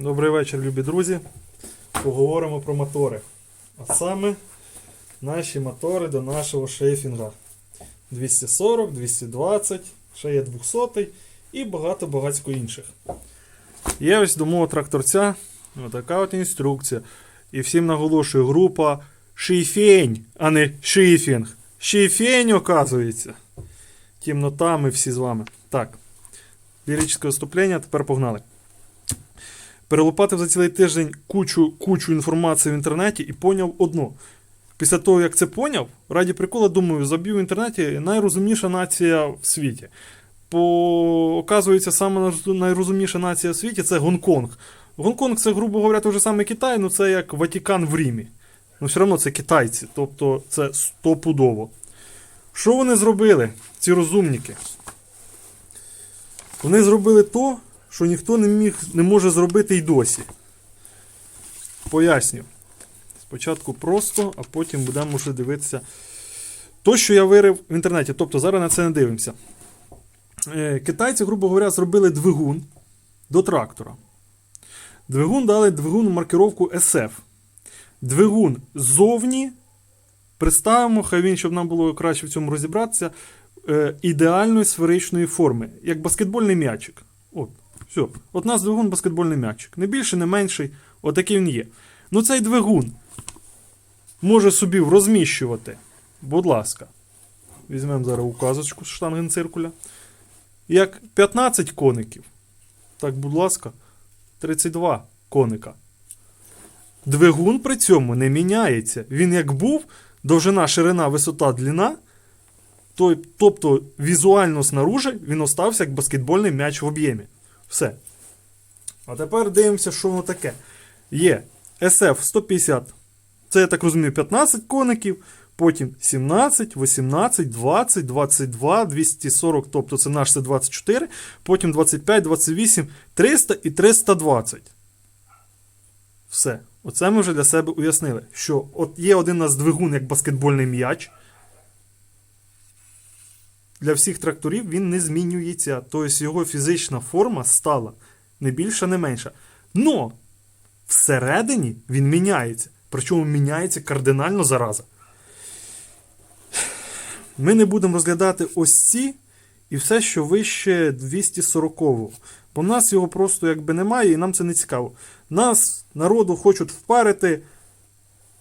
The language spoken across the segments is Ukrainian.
Добрий вечір, любі друзі. Поговоримо про мотори. А саме наші мотори до нашого шейфінга. 240, 220, ще є 200 і багато багатько інших. Є ось до мого тракторця така от інструкція. І всім наголошую, група шейфень, а не шейфінг. Шейфень, оказується. Тімнота, ми всі з вами. Так. Ліричне виступлення, тепер погнали. Перелопатив за цілий тиждень кучу, кучу інформації в інтернеті і поняв одно. Після того, як це поняв, раді прикола, думаю, заб'ю в інтернеті найрозумніша нація в світі. По, оказується, саме найрозумніша нація в світі це Гонконг. Гонконг це, грубо говоря, той же самий Китай, ну це як Ватикан в Римі. Ну, все одно це китайці, тобто це стопудово. Що вони зробили, ці розумники? Вони зробили то, що ніхто не міг, не може зробити й досі. Поясню. Спочатку просто, а потім будемо вже дивитися. То, що я вирив в інтернеті, тобто зараз на це не дивимося. Е, Китайці, грубо говоря, зробили двигун до трактора. Двигун дали двигун маркировку SF. Двигун ззовні. Представимо, хай він, щоб нам було краще в цьому розібратися, е, ідеальної сферичної форми, як баскетбольний м'ячик. От, все. От у нас двигун баскетбольний м'ячик. Не більший, не менший. Отакий він є. Ну цей двигун може собі розміщувати. Будь ласка. Візьмемо зараз указочку з штангенциркуля. Як 15 коників. Так, будь ласка, 32 коника. Двигун при цьому не міняється. Він як був, довжина, ширина, висота, длина. То, тобто візуально снаружи він остався як баскетбольний м'яч в об'ємі. Все. А тепер дивимося, що воно таке. Є SF 150. Це, я так розумію, 15 коників. Потім 17, 18, 20, 22, 240, тобто це наш це 24. Потім 25, 28, 300 і 320. Все. Оце ми вже для себе уяснили, що от є один у нас двигун як баскетбольний м'яч. Для всіх тракторів він не змінюється. Тобто його фізична форма стала не більша, не менша. Но всередині він міняється. Причому міняється кардинально зараза. Ми не будемо розглядати ось ці і все, що вище 240-го. Бо в нас його просто якби немає, і нам це не цікаво. Нас, народу, хочуть впарити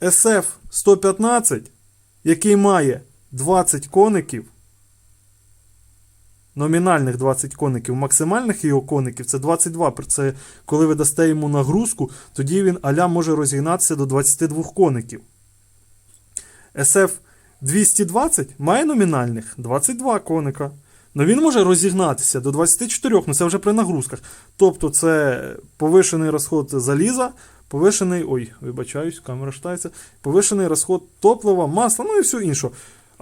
SF 115, який має 20 коників. Номінальних 20 коників, максимальних його коників це 22. Це коли ви дасте йому нагрузку, тоді він аля може розігнатися до 22 коників. SF 220 має номінальних 22 коника. Но він може розігнатися до 24, ну це вже при нагрузках. Тобто це повишений розход заліза, повишений. Ой, вибачаюсь, камера штається. Повишений розход топлива, масла, ну і все інше.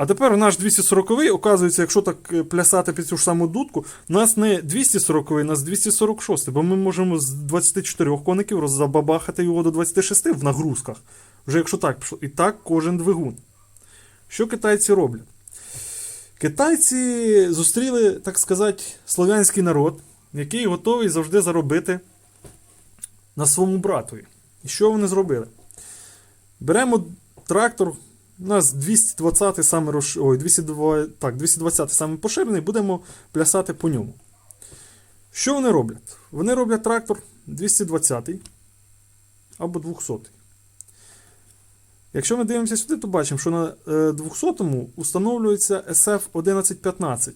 А тепер наш 240-й, оказується, якщо так е, плясати під цю ж саму дудку, нас не 240-й, нас 246 бо ми можемо з 24 коників роззабабахати його до 26 в нагрузках. Вже якщо так пішло. І так кожен двигун. Що китайці роблять? Китайці зустріли, так сказати, слов'янський народ, який готовий завжди заробити на своєму братові. І що вони зробили? Беремо трактор. У нас 220 саме рош... Ой, 202... так, 220 саме поширений, будемо плясати по ньому. Що вони роблять? Вони роблять трактор 220 або 200. Якщо ми дивимося сюди, то бачимо, що на 200-му встановлюється SF1115.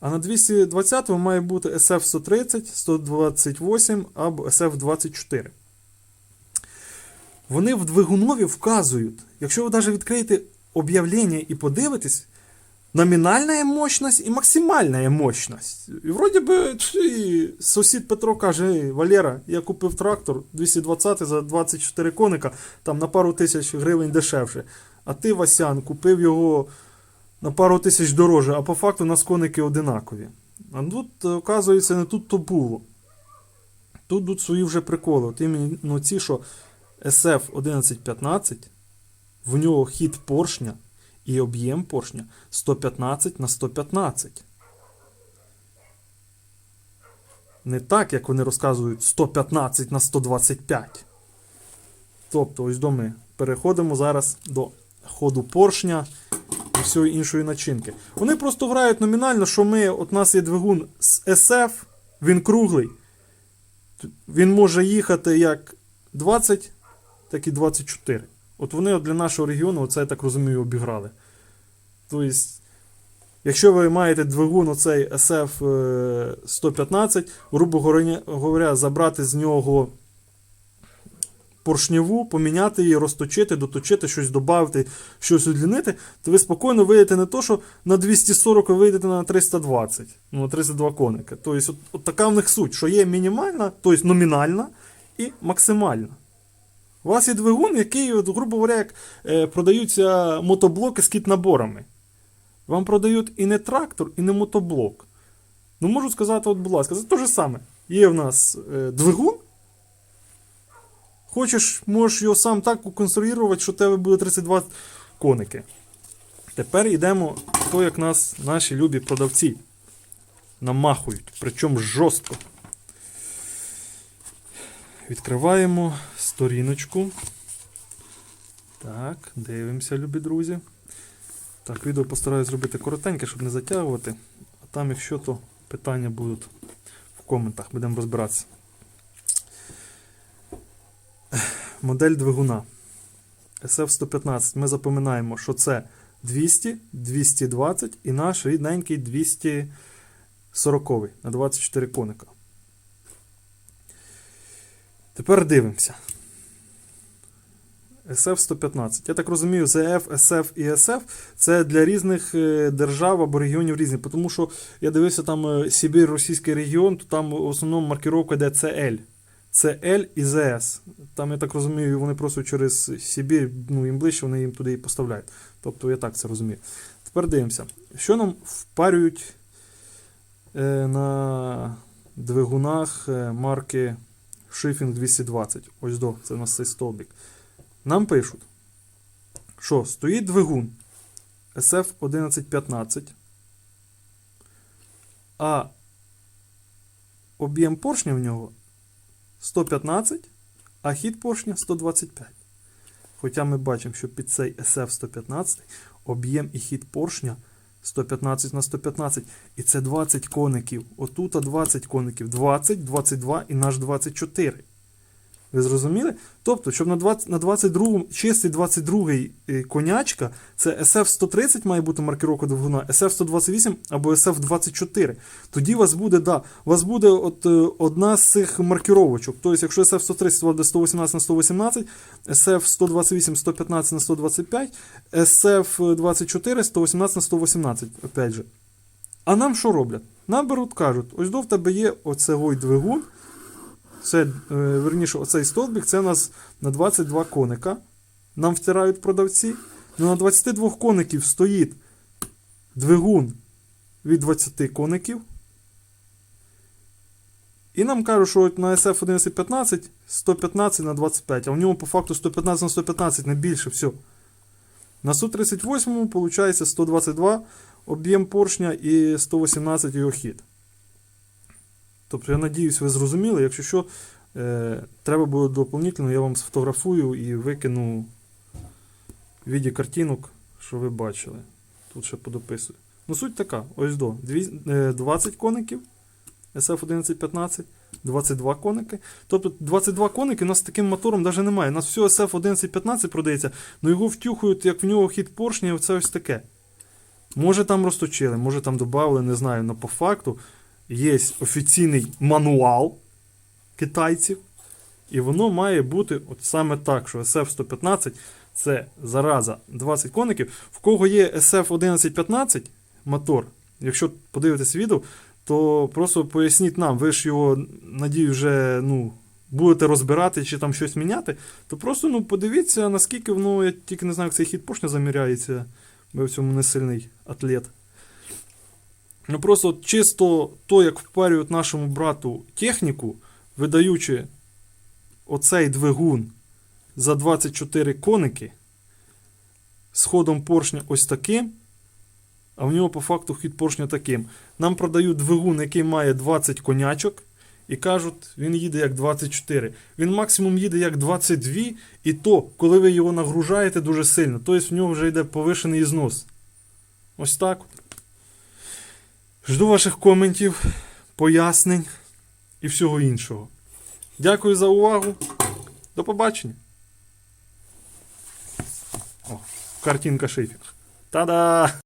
А на 220-му має бути SF130, 128 або SF24. Вони в двигунові вказують, якщо ви навіть відкриєте об'явлення і подивитесь, номінальна мощність і максимальна мощність. І вроді би сусід Петро каже: Валера, я купив трактор 220 за 24 коника, там на пару тисяч гривень дешевше. А ти, Васян, купив його на пару тисяч дороже, а по факту у нас коники одинакові. А тут, оказується, не тут то було. Тут тут свої вже приколи. От іменно ці, що SF 1115, в нього хід поршня і об'єм поршня 115 на 115. Не так, як вони розказують, 115 на 125. Тобто, ось до ми переходимо зараз до ходу поршня і всієї іншої начинки. Вони просто грають номінально, що ми, от у нас є двигун з SF, він круглий. Він може їхати як 20, так і 24. От вони для нашого регіону, оце я так розумію, обіграли. Тобто, якщо ви маєте двигун оцей SF е, 115, грубо говоря, забрати з нього поршневу, поміняти її, розточити, доточити, щось додати, щось удлінити, то ви спокійно вийдете не то, що на 240 ви вийдете на 320, ну, на 32 коника. Тобто, от, от така в них суть, що є мінімальна, тобто номінальна і максимальна. У вас є двигун, який, от, грубо говоря, як е, продаються мотоблоки з кіт-наборами. Вам продають і не трактор, і не мотоблок. Ну, можу сказати, от, будь ласка, це те ж саме. Є в нас е, двигун. Хочеш, можеш його сам так уконструювати, що у тебе буде 32 коники. Тепер йдемо то, як нас наші любі продавці намахують, причому жорстко. Відкриваємо сторіночку. Так, дивимося, любі друзі. Так, відео постараюсь зробити коротеньке, щоб не затягувати. А там, якщо то питання будуть в коментах, будемо розбиратися. Модель двигуна SF115. Ми запам'ятаємо, що це 200, 220 і наш рідненький 240 на 24 коника. Тепер дивимося. SF-115. Я так розумію, ZF, SF і SF це для різних е, держав або регіонів різні. Тому що я дивився там е, Сибір, російський регіон, то там в основному маркировка йде CL. CL і ZS. Там, я так розумію, вони просто через Сибір, ну їм ближче, вони їм туди і поставляють. Тобто я так це розумію. Тепер дивимося. Що нам впарюють е, на двигунах марки Шифінг 220. Ось до, це у нас цей столбик. Нам пишуть, що стоїть двигун SF1115, а об'єм поршня в нього 115, а хід поршня 125. Хоча ми бачимо, що під цей SF115 об'єм і хід поршня 115 на 115. І це 20 коників. Отут 20 коників. 20, 22 і наш 24. Ви зрозуміли? Тобто, щоб на 20, на 22 чистий 22 е, конячка, це SF130 має бути маркировка двигуна, SF128 або SF24. Тоді у вас буде, да, у вас буде от, е, одна з цих маркировочок. Тобто, якщо SF130 буде 118 на 118, SF128 115 на 125, SF24 118 на 118. Опять же. А нам що роблять? Нам беруть, кажуть, ось до в тебе є оцегой двигун. Це, е, верніше, оцей столбик, це у нас на 22 коника. Нам втирають продавці. Ну, на 22 коників стоїть двигун від 20 коників. І нам кажуть, що на SF 1115 115 на 25, а в ньому по факту 115 на 115, не більше, все. На 138 виходить 122 об'єм поршня і 118 його хід. Тобто, я надіюсь, ви зрозуміли. Якщо що, е, треба буде доповнительно, я вам сфотографую і викину в віді картинок, що ви бачили. Тут ще подописую. Ну, суть така: ось до. Е, 20 коників SF1115, 22 коники. Тобто 22 коники у нас таким мотором навіть немає. У нас все SF1115 продається, але його втюхують, як в нього хід поршня, і оце ось таке. Може там розточили, може там додали, не знаю, але по факту є офіційний мануал китайців, і воно має бути от саме так, що SF-115 це зараза 20 коників. В кого є SF-1115 мотор, якщо подивитесь відео, то просто поясніть нам, ви ж його, надію, вже ну, будете розбирати чи там щось міняти, то просто ну, подивіться, наскільки воно, я тільки не знаю, як цей хід поршня заміряється, бо в цьому не сильний атлет. Ну просто чисто то, як впарюють нашому брату техніку, видаючи оцей двигун за 24 коники з ходом поршня ось таким, а в нього по факту хід поршня таким. Нам продають двигун, який має 20 конячок, і кажуть, він їде як 24. Він максимум їде як 22, і то, коли ви його нагружаєте дуже сильно, тобто в нього вже йде повишений ізнос. Ось так. Жду ваших коментів, пояснень і всього іншого. Дякую за увагу. До побачення. О, картинка шифінг. Та-да!